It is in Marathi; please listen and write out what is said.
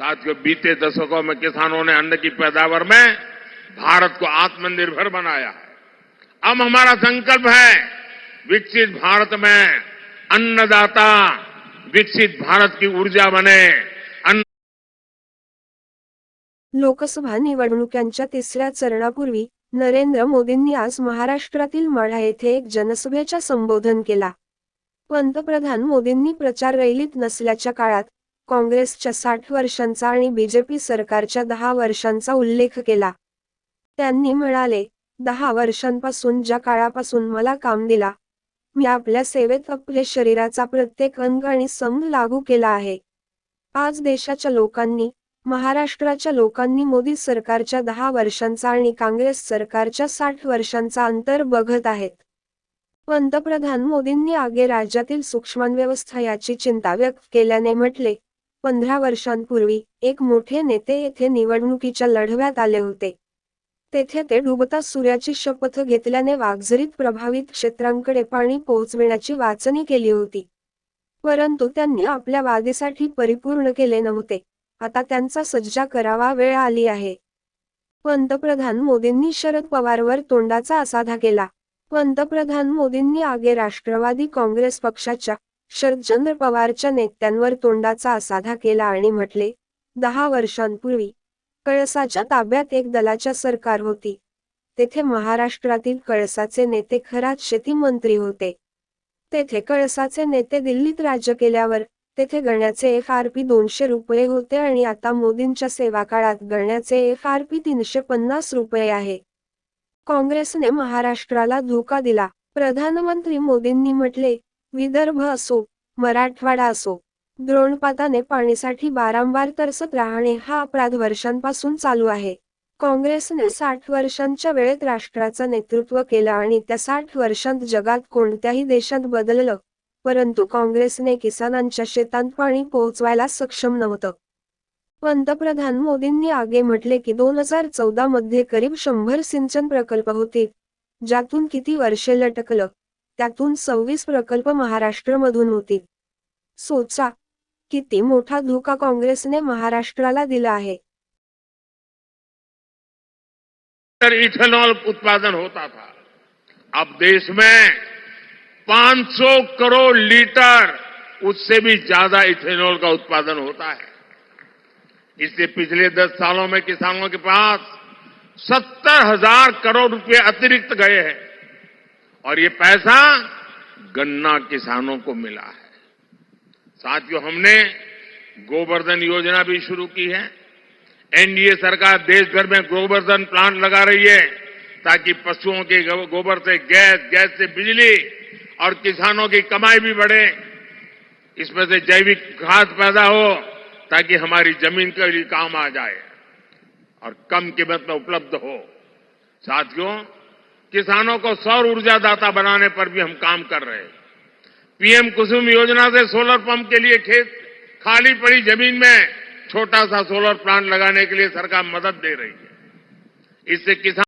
साथियों बीते दशकों में किसानों ने अन्न की पैदावार में भारत को आत्मनिर्भर बनाया है। अब हमारा संकल्प है विकसित भारत में अन्नदाता विकसित भारत की ऊर्जा बने। अन्न लोकसभा निवडणुकांच्या तिसऱ्या चरणापूर्वी नरेंद्र मोदींनी आज महाराष्ट्रातील माढा येथे एक जनसभेचा संबोधन केला. पंतप्रधान मोदींनी प्रचार रैलीत नसल्याच्या काळात काँग्रेसच्या साठ वर्षांचा आणि बीजेपी सरकारच्या दहा वर्षांचा उल्लेख केला. त्यांनी म्हणाले दहा वर्षांपासून ज्या काळापासून मला काम दिला मी आपल्या सेवेत आपल्या शरीराचा प्रत्येक अंग आणि सम लागू केला आहे. आज देशाच्या लोकांनी महाराष्ट्राच्या लोकांनी मोदी सरकारच्या दहा वर्षांचा आणि काँग्रेस सरकारच्या साठ वर्षांचा अंतर बघत आहेत. पंतप्रधान मोदींनी आगे राज्यातील सूक्ष्म व्यवस्था याची चिंता व्यक्त केल्याने म्हटले पंधरा वर्षांपूर्वी एक मोठे नेते येथे निवडणुकीच्या लढव्यात आले होते. तेथे ते डुबता सूर्याची शपथ घेतल्याने वाघझरीत प्रभावित क्षेत्रांकडे पाणी पोहोचविण्याची वाचणी केली होती. परंतु त्यांनी आपल्या वादेसाठी परिपूर्ण केले नव्हते. आता त्यांचा सज्जा करावा वेळ आली आहे. पंतप्रधान मोदींनी शरद पवारवर तोंडाचा असाधा केला. पंतप्रधान मोदींनी आगे राष्ट्रवादी काँग्रेस पक्षाच्या शरदचंद्र पवारच्या नेत्यांवर तोंडाचा असाधा केला आणि म्हटले दहा वर्षांपूर्वी कळसाच्या ताब्यात एक दलाच्या सरकार होती. तेथे महाराष्ट्रातील कळसाचे नेते खरात शेती मंत्री होते. तेथे कळसाचे नेते दिल्लीत राज्य केल्यावर तेथे गण्याचे एफ आर पी दोनशे रुपये होते आणि आता मोदींच्या सेवा काळात गण्याचे एफ आर पी तीनशे पन्नास रुपये आहे. काँग्रेसने महाराष्ट्राला धोका दिला. प्रधानमंत्री मोदींनी म्हटले विदर्भ असो मराठवाडा असो द्रोणपाताने पाणीसाठी वारंवार तरसत राहणे हा अपराध वर्षांपासून चालू आहे. काँग्रेसने साठ वर्षांच्या वेळेत राष्ट्राचं नेतृत्व केलं आणि त्या साठ वर्षांत जगात कोणत्याही देशात बदललं परंतु काँग्रेसने किसानांच्या शेतात पाणी पोहोचवायला सक्षम नव्हतं. पंतप्रधान मोदींनी आगे म्हटले की दोन हजार चौदा मध्ये करीब शंभर सिंचन प्रकल्प होते ज्यातून किती वर्षे लटकलं. त्यातून सव्वीस प्रकल्प महाराष्ट्रमधून होतील. सोचा किती मोठा धोका काँग्रेसने महाराष्ट्राला दिला आहे. लीटर इथेनॉल उत्पादन होता था. अब देश में 500 करोड़ लीटर उससे भी ज़्यादा इथेनॉल का उत्पादन होता है। इससे पिछले 10 सालों में किसानों के पास सत्तर हज़ार करोड़ रुपए अतिरिक्त गए हैं। और ये पैसा गन्ना किसानों को मिला है। साथियों, हमने गोवर्धन योजना भी शुरू की है। एनडीए सरकार देश भर में गोवर्धन प्लांट लगा रही है ताकि पशुओं के गोबर से, गैस गैस से बिजली और किसानों की कमाई भी बढ़े। इसमें से जैविक खाद पैदा हो ताकि हमारी ज़मीन के लिए काम आ जाए और कम कीमत में उपलब्ध हो। साथियों किसानों को सौर ऊर्जा दाता बनाने पर भी हम काम कर रहे हैं। पीएम कुसुम योजना से सोलर पंप के लिए खेत खाली पड़ी ज़मीन में छोटा सा सोलर प्लांट लगाने के लिए सरकार मदद दे रही है। इससे किसान